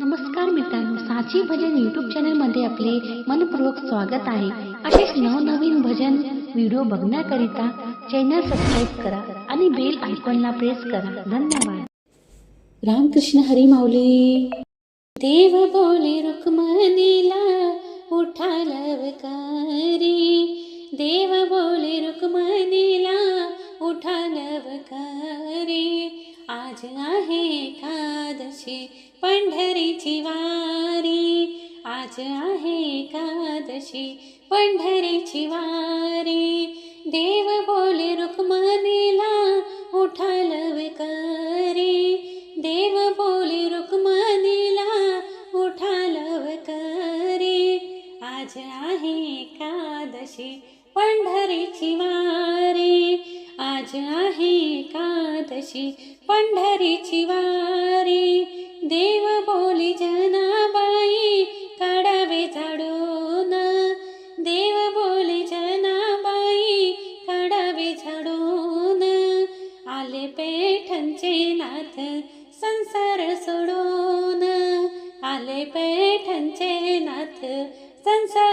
नमस्कार मित्रांनो साची भजन युट्यूब चॅनलमध्ये आपले मनपूर्वक स्वागत आहे. असेच नवनवीन भजन व्हिडिओ बघण्याकरिता चॅनल सबस्क्राईब करा आणि बेल आयकॉनला प्रेस करा. धन्यवाद. रामकृष्ण हरी माऊली. देव बोले रुक्मणीला उठा लवकारी देव बोले रुक्मणीला उठा लवकारी आज आहे एकादशी. पंढरीची वारी आज आहे एकादशी पंढरीची वारी देव बोले रुक्मणीला उठाल करी. देव बोले रुक्मणीला उठाल करी. आज आहे एकादशी पंढरीची वारी आज आहे एकादशी पंढरीची वारी देव बोली जनाबाई काढावे झाडून. देव बोली जनाबाई काढावे झाडून. आले पैठणचे नाथ संसार सोडून. आले पैठणचे नाथ संसार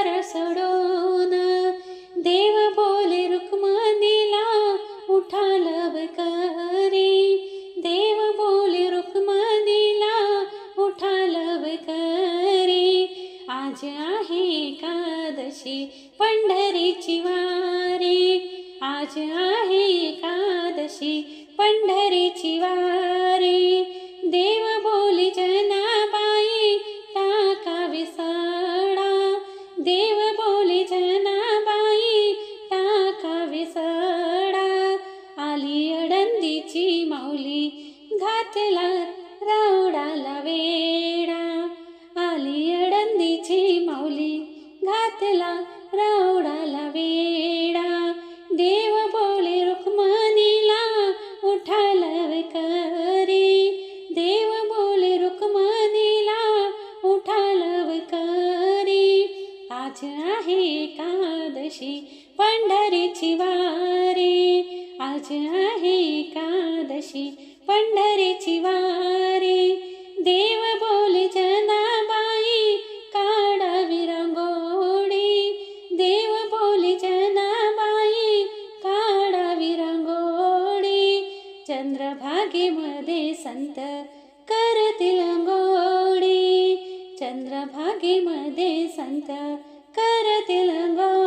आज आहे एकादशी पंढरीची वारी. आज आहे एकादशी एकादशी पंढरीची वारी. आज आहे एकादशी पंढरीची वारी. देव बोले जनाबाई काढावी रांगोळी. देव बोले जनाबाई काढावी रांगोळी. चंद्रभागेमध्ये संत करतील अंगोळी चंद्रभागेमध्ये संत करतील अंगोळी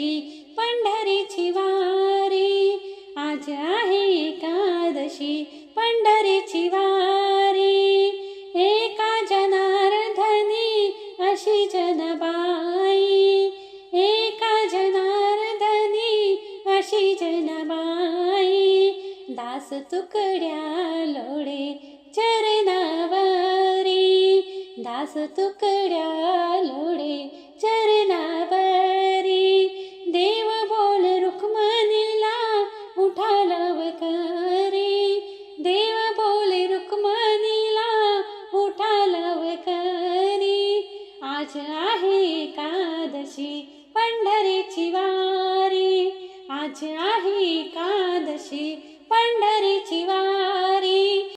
एकादशी पंढरीची वारी. आज आहे एकादशी पंढरीची वारी. एका जनार्दनी अशी जनबाई. एका जनार्दनी अशी जनबाई. दास तुकड्या लोडे चरणावारी. दास तुकड्या पंढरीची वारी आज आहे एकादशी पंढरीची वारी